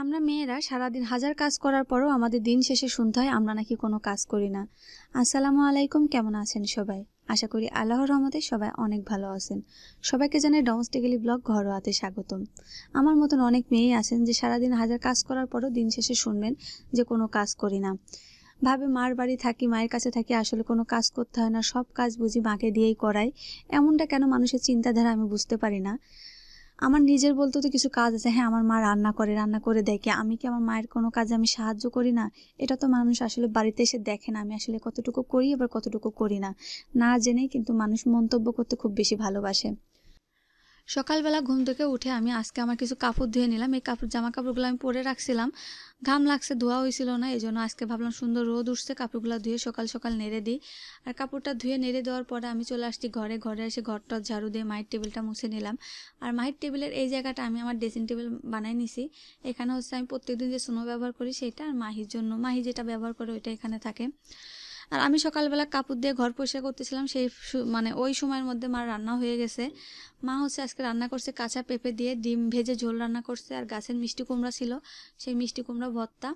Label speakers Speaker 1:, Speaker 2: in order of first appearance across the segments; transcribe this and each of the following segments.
Speaker 1: আমরা মেয়েরা সারাদিন হাজার কাজ করার পরও আমাদের দিন শেষে শুনতে হয় আমরা নাকি কোনো কাজ করি না। আসসালামু আলাইকুম, কেমন আছেন সবাই? আশা করি আল্লাহর রহমতে সবাই অনেক ভালো আছেন। সবাইকে জানাই ডোমেস্টিক্যালি ব্লগ ঘরোয়াতে স্বাগতম। আমার মতন অনেক মেয়েই আছেন যে সারাদিন হাজার কাজ করার পরও দিন শেষে শুনবেন যে কোনো কাজ করি না। ভাবে মার বাড়ি থাকি, মায়ের কাছে থাকি, আসলে কোনো কাজ করতে হয় না, সব কাজ বুঝি মাকে দিয়েই করাই। এমনটা কেন মানুষের চিন্তাধারা আমি বুঝতে পারি না। আমার নিজের বলতে তো কিছু কাজ আছে। হ্যাঁ আমার মা রান্না করে রান্না করে দেখে। আমি কি আমার মায়ের কোনো কাজে আমি সাহায্য করি না? এটা তো মানুষ আসলে বাড়িতে এসে দেখে না। আমি আসলে কতটুকু করি আবার কতটুকু করি না। না জেনেই কিন্তু মানুষ মন্তব্য করতে খুব বেশি ভালোবাসে। সকালবেলা ঘুম থেকে উঠে আমি আজকে আমার কিছু কাপড় ধুয়ে নিলাম। এই কাপড় জামা কাপড়গুলো আমি পরে রাখছিলাম। ঘাম লাগছে ধোয়া হয়েছিল না এই জন্য আজকে ভাবলাম সুন্দর রোদ উঠছে, কাপড়গুলো ধুয়ে সকাল সকাল নেড়ে দিই। আর কাপড়টা ধুয়ে নেড়ে দেওয়ার পরে আমি চলে আসছি ঘরে। ঘরে এসে ঘরটা ঝাড়ু দিয়ে মায়ের টেবিলটা মুছে নিলাম। আর মায়ের টেবিলের এই জায়গাটা আমি আমার ড্রেসিং টেবিল বানাই নিছি। এখানে হচ্ছে আমি প্রত্যেকদিন যে সুনো ব্যবহার করি, সেটা আর মাহির জন্য। মাহি যেটা ব্যবহার করে, ওইটা এখানে থাকে। আর আমি সকালবেলা কাপড় দিয়ে ঘর পরিষ্কার করতেছিলাম, সেই মানে ওই সময়ের মধ্যে মার রান্না হয়ে গেছে। মা হচ্ছে আজকে রান্না করছে কাঁচা পেঁপে দিয়ে, ডিম ভেজে ঝোল রান্না করছে, আর গাছের মিষ্টি কুমড়া ছিল, সেই মিষ্টি কুমড়া ভর্তা।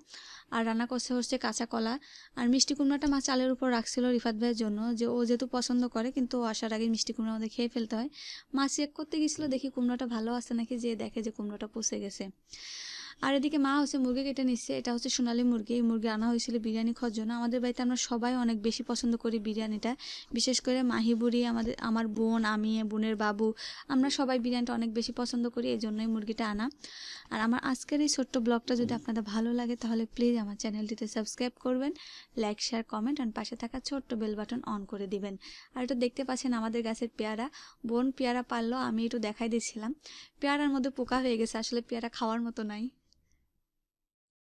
Speaker 1: আর রান্না করছে হচ্ছে কাঁচা কলা। আর মিষ্টি কুমড়াটা মা চালের উপর রাখছিল রিফাত ভাইয়ের জন্য, যে ও যেহেতু পছন্দ করে, কিন্তু ও আসার আগে মিষ্টি কুমড়া আমাদের খেয়ে ফেলতে হয়। মা চেক করতে গেছিল, দেখি কুমড়াটা ভালো আছে নাকি, যে দেখে যে কুমড়াটা পচে গেছে। আর এদিকে মা হচ্ছে মুরগি কেটে নিচ্ছে, এটা হচ্ছে সোনালী মুরগি। এই মুরগি আনা হয়েছিল বিরিয়ানি খাওয়ার জন্য। আমাদের বাড়িতে আমরা সবাই অনেক বেশি পছন্দ করি বিরিয়ানিটা। বিশেষ করে মাহি বুড়ি, আমাদের, আমার বোন, আমি, বোনের বাবু, আমরা সবাই বিরিয়ানিটা অনেক বেশি পছন্দ করি এই জন্যই মুরগিটা আনা। আর আমার আজকের এই ছোট্ট ব্লগটা যদি আপনাদের ভালো লাগে, তাহলে প্লিজ আমার চ্যানেলটিতে সাবস্ক্রাইব করবেন লাইক শেয়ার কমেন্ট আর পাশে থাকা ছোট্ট বেল বাটন অন করে দিবেন। আর এটা দেখতে পাচ্ছেন আমাদের গাছের পেয়ারা। বোন পেয়ারা পারল, আমি একটু দেখাই দিয়েছিলাম পেয়ারার মধ্যে পোকা হয়ে গেছে, আসলে পেয়ারা খাওয়ার মতো নাই।